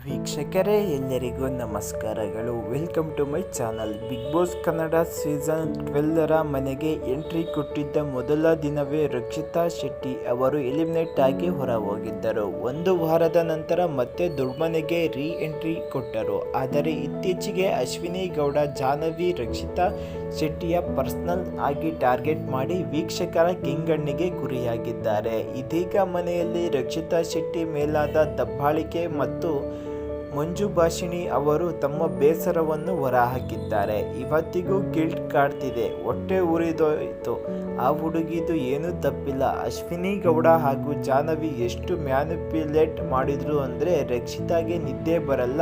ವೀಕ್ಷಕರೇ, ಎಲ್ಲರಿಗೂ ನಮಸ್ಕಾರಗಳು. Welcome to my channel big boss Kannada season ಟ್ವೆಲ್ವರ ಮನೆಗೆ ಎಂಟ್ರಿ ಕೊಟ್ಟಿದ್ದ ಮೊದಲ ದಿನವೇ ರಕ್ಷಿತಾ ಶೆಟ್ಟಿ ಅವರು ಎಲಿಮಿನೇಟ್ ಆಗಿ ಹೊರ ಹೋಗಿದ್ದರು ಒಂದು ವಾರದ ನಂತರ ಮತ್ತೆ ದುರ್ಮನೆಗೆ ರೀ ಎಂಟ್ರಿ ಕೊಟ್ಟರು. ಆದರೆ ಇತ್ತೀಚೆಗೆ ಅಶ್ವಿನಿ ಗೌಡ, ಜಾಹ್ನವಿ, ರಕ್ಷಿತಾ ಶೆಟ್ಟಿಯ ಪರ್ಸನಲ್ ಆಗಿ ಟಾರ್ಗೆಟ್ ಮಾಡಿ ವೀಕ್ಷಕರ ಕಿಂಗಣ್ಣಿಗೆ ಗುರಿಯಾಗಿದ್ದಾರೆ. ಇದೀಗ ಮನೆಯಲ್ಲಿ ರಕ್ಷಿತಾ ಶೆಟ್ಟಿ ಮೇಲಾದ ದಬ್ಬಾಳಿಕೆ ಮತ್ತು ಮಂಜು ಭಾಷಿಣಿ ಅವರು ತಮ್ಮ ಬೇಸರವನ್ನು ಹೊರಹಾಕಿದ್ದಾರೆ. ಇವತ್ತಿಗೂ ಗಿಲ್ಟ್ ಕಾಡ್ತಿದೆ. ಹೊಟ್ಟೆ ಉರಿದೋಯ್ತು. ಆ ಹುಡುಗಿದು ಏನೂ ತಪ್ಪಿಲ್ಲ. ಅಶ್ವಿನಿ ಗೌಡ ಹಾಗೂ ಜಾಹ್ನವಿ ಎಷ್ಟು ಮ್ಯಾನಿಪ್ಯುಲೇಟ್ ಮಾಡಿದ್ರು ಅಂದರೆ ರಕ್ಷಿತಾಗೆ ನಿದ್ದೆ ಬರಲ್ಲ.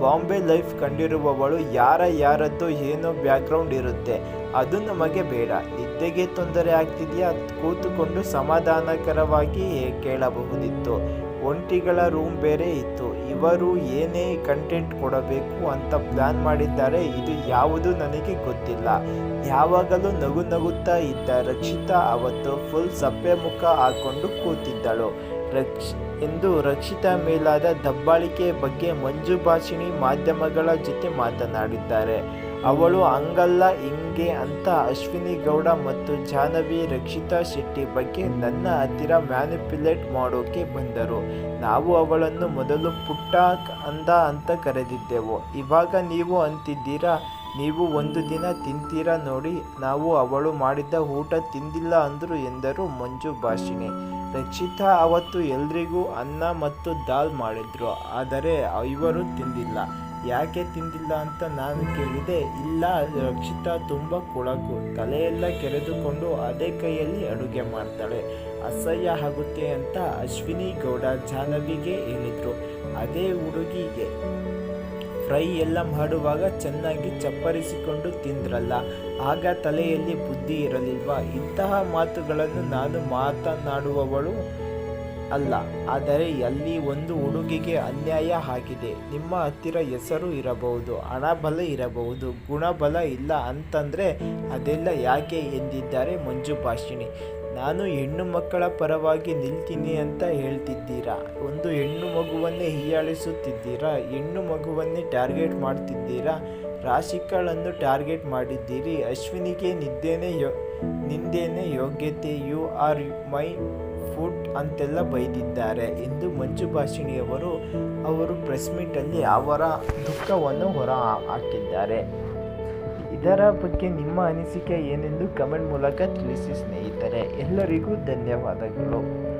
ಬಾಂಬೆ ಲೈಫ್ ಕಂಡಿರುವವಳು ಯಾರ ಯಾರದ್ದು ಏನೋ ಬ್ಯಾಕ್ಗ್ರೌಂಡ್ ಇರುತ್ತೆ. ಅದು ನಮಗೆ ಬೇಡ. ನಿದ್ದೆಗೆ ತೊಂದರೆ ಆಗ್ತಿದೆಯಾ? ಕೂತುಕೊಂಡು ಸಮಾಧಾನಕರವಾಗಿ ಕೇಳಬಹುದಿತ್ತು. ಒಂಟಿಗಳ ರೂಮ್ ಬೇರೆ ಇತ್ತು. ಇವರು ಏನೇ ಕಂಟೆಂಟ್ ಕೊಡಬೇಕು ಅಂತ ಪ್ಲಾನ್ ಮಾಡಿದ್ದಾರೆ, ಇದು ಯಾವುದು ನನಗೆ ಗೊತ್ತಿಲ್ಲ. ಯಾವಾಗಲೂ ನಗು ನಗುತ್ತಾ ಇದ್ದ ರಕ್ಷಿತಾ ಅವತ್ತು ಫುಲ್ ಸಪ್ಪೆ ಮುಖ ಹಾಕೊಂಡು ಕೂತಿದ್ದಳು. ರಕ್ಷ, ಎಂದು ರಕ್ಷಿತಾ ಮೇಲಾದ ದಬ್ಬಾಳಿಕೆ ಬಗ್ಗೆ ಮಂಜು ಭಾಷಿಣಿ ಮಾಧ್ಯಮಗಳ ಜೊತೆ ಮಾತನಾಡಿದ್ದಾರೆ. ಅವಳು ಹಂಗಲ್ಲ, ಹಿಂಗೆ ಅಂತ ಅಶ್ವಿನಿ ಗೌಡ ಮತ್ತು ಜಾಹ್ನವಿ ರಕ್ಷಿತಾ ಶೆಟ್ಟಿ ಬಗ್ಗೆ ನನ್ನ ಹತ್ತಿರ ಮ್ಯಾನಿಪ್ಯುಲೇಟ್ ಮಾಡೋಕೆ ಬಂದರು. ನಾವು ಅವಳನ್ನು ಮೊದಲು ಪುಟ್ಟ ಅಂದ ಅಂತ ಕರೆದಿದ್ದೆವು. ಇವಾಗ ನೀವು ಅಂತಿದ್ದೀರಾ? ನೀವು ಒಂದು ದಿನ ತಿಂತೀರಾ ನೋಡಿ. ನಾವು ಅವಳು ಮಾಡಿದ್ದ ಊಟ ತಿಂದಿಲ್ಲ ಅಂದರು ಎಂದರು ಮಂಜು ಭಾಷಿಣಿ. ರಕ್ಷಿತಾ ಅವತ್ತು ಎಲ್ರಿಗೂ ಅನ್ನ ಮತ್ತು ದಾಲ್ ಮಾಡಿದ್ರು, ಆದರೆ ಇವರು ತಿಂದಿಲ್ಲ. ಯಾಕೆ ತಿಂದಿಲ್ಲ ಅಂತ ನಾನು ಕೇಳಿದೆ, ಇಲ್ಲ, ರಕ್ಷಿತಾ ತುಂಬ ಕೊಳಕು, ತಲೆಯೆಲ್ಲ ಕೆರೆದುಕೊಂಡು ಅದೇ ಕೈಯಲ್ಲಿ ಅಡುಗೆ ಮಾಡ್ತಾಳೆ, ಅಸಹ್ಯ ಆಗುತ್ತೆ ಅಂತ ಅಶ್ವಿನಿ ಗೌಡ ಜಾನವಿಗೆ ಹೇಳಿದರು. ಅದೇ ಹುಡುಗಿಗೆ. ಫ್ರೈ ಎಲ್ಲ ಮಾಡುವಾಗ ಚೆನ್ನಾಗಿ ಚಪ್ಪರಿಸಿಕೊಂಡು ತಿಂದ್ರಲ್ಲ, ಆಗ ತಲೆಯಲ್ಲಿ ಬುದ್ಧಿ ಇರಲಿಲ್ವಾ? ಇಂತಹ ಮಾತುಗಳನ್ನು ನಾನು ಮಾತನಾಡುವವಳು ಅಲ್ಲ, ಆದರೆ ಅಲ್ಲಿ ಒಂದು ಹುಡುಗಿಗೆ ಅನ್ಯಾಯ ಆಗಿದೆ. ನಿಮ್ಮ ಹತ್ತಿರ ಹೆಸರು ಇರಬಹುದು, ಹಣಬಲ ಇರಬಹುದು, ಗುಣಬಲ ಇಲ್ಲ ಅಂತಂದರೆ ಅದೆಲ್ಲ ಯಾಕೆ ಎಂದಿದ್ದಾರೆ ಮಂಜು ಭಾಷಿಣಿ ನಾನು ಹೆಣ್ಣು ಮಕ್ಕಳ ಪರವಾಗಿ ನಿಲ್ತೀನಿ ಅಂತ ಹೇಳ್ತಿದ್ದೀರಾ? ಒಂದು ಹೆಣ್ಣು ಮಗುವನ್ನೇ ಹೀಯಾಳಿಸುತ್ತಿದ್ದೀರಾ? ಹೆಣ್ಣು ಮಗುವನ್ನೇ ಟಾರ್ಗೆಟ್ ಮಾಡ್ತಿದ್ದೀರಾ? ರಾಶಿಗಳನ್ನು ಟಾರ್ಗೆಟ್ ಮಾಡಿದ್ದೀರಿ. ಅಶ್ವಿನಿಗೆ ನಿದ್ದೇನೆ ಯೋ, ನಿಂದೇನೆ ಯೋಗ್ಯತೆ. ಯು ಆರ್ ಮೈ ಫುಡ್ ಅಂತೆಲ್ಲ ಬೈದಿದ್ದಾರೆ. ಎಂದು ಮಂಜು ಭಾಷಿಣಿಯವರು ಅವರು ಪ್ರೆಸ್ ಮೀಟಲ್ಲಿ ಅವರ ದುಃಖವನ್ನು ಹೊರ ಹಾಕಿದ್ದಾರೆ ಇದರ ಬಗ್ಗೆ ನಿಮ್ಮ ಅನಿಸಿಕೆ ಏನೆಂದು ಕಮೆಂಟ್ ಮೂಲಕ ತಿಳಿಸಿ ಸ್ನೇಹಿತರೆ. ಎಲ್ಲರಿಗೂ ಧನ್ಯವಾದಗಳು.